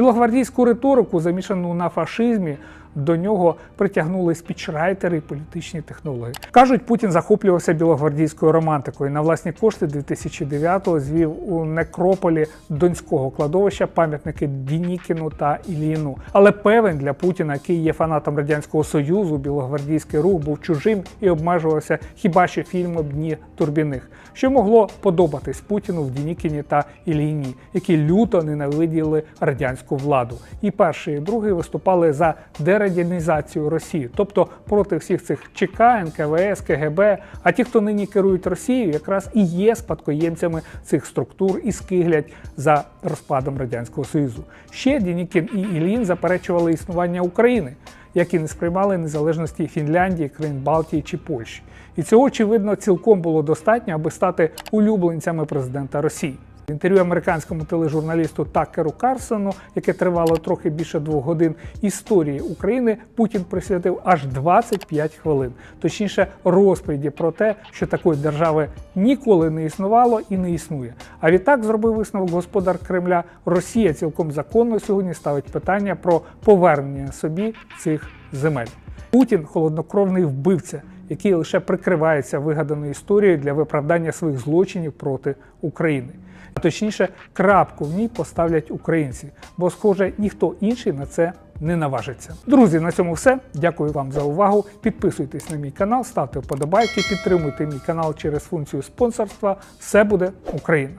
Білогвардійську риторику, замішану на фашизмі, до нього притягнули спічрайтери і політичні технологи. Кажуть, Путін захоплювався білогвардійською романтикою. На власні кошти 2009-го звів у некрополі Донського кладовища пам'ятники Дінікіну та Іліну. Але певен для Путіна, який є фанатом радянського союзу, білогвардійський рух був чужим і обмежувався хіба що фільмом Дні Турбіних, що могло подобатись Путіну в Дінікіні та Іліні, які люто ненавиділи радянську владу. І перший, і другий виступали за дерадянізацію Росії, тобто проти всіх цих ЧК, НКВС, КГБ. А ті, хто нині керують Росією, якраз і є спадкоємцями цих структур і скиглять за розпадом радянського союзу. Ще Дінікін і Ілін заперечували існування України, як і не сприймали незалежності Фінляндії, країн Балтії чи Польщі. І цього очевидно цілком було достатньо, аби стати улюбленцями президента Росії. Інтерв'ю американському тележурналісту Такеру Карсону, яке тривало трохи більше двох годин історії України, Путін присвятив аж 25 хвилин. Точніше, розповіді про те, що такої держави ніколи не існувало і не існує. А відтак зробив висновок господар Кремля. Росія цілком законно сьогодні ставить питання про повернення собі цих земель. Путін холоднокровний вбивця, який лише прикривається вигаданою історією для виправдання своїх злочинів проти України. А точніше, крапку в ній поставлять українці, бо, схоже, ніхто інший на це не наважиться. Друзі, на цьому все. Дякую вам за увагу. Підписуйтесь на мій канал, ставте вподобайки, підтримуйте мій канал через функцію спонсорства. Все буде Україна!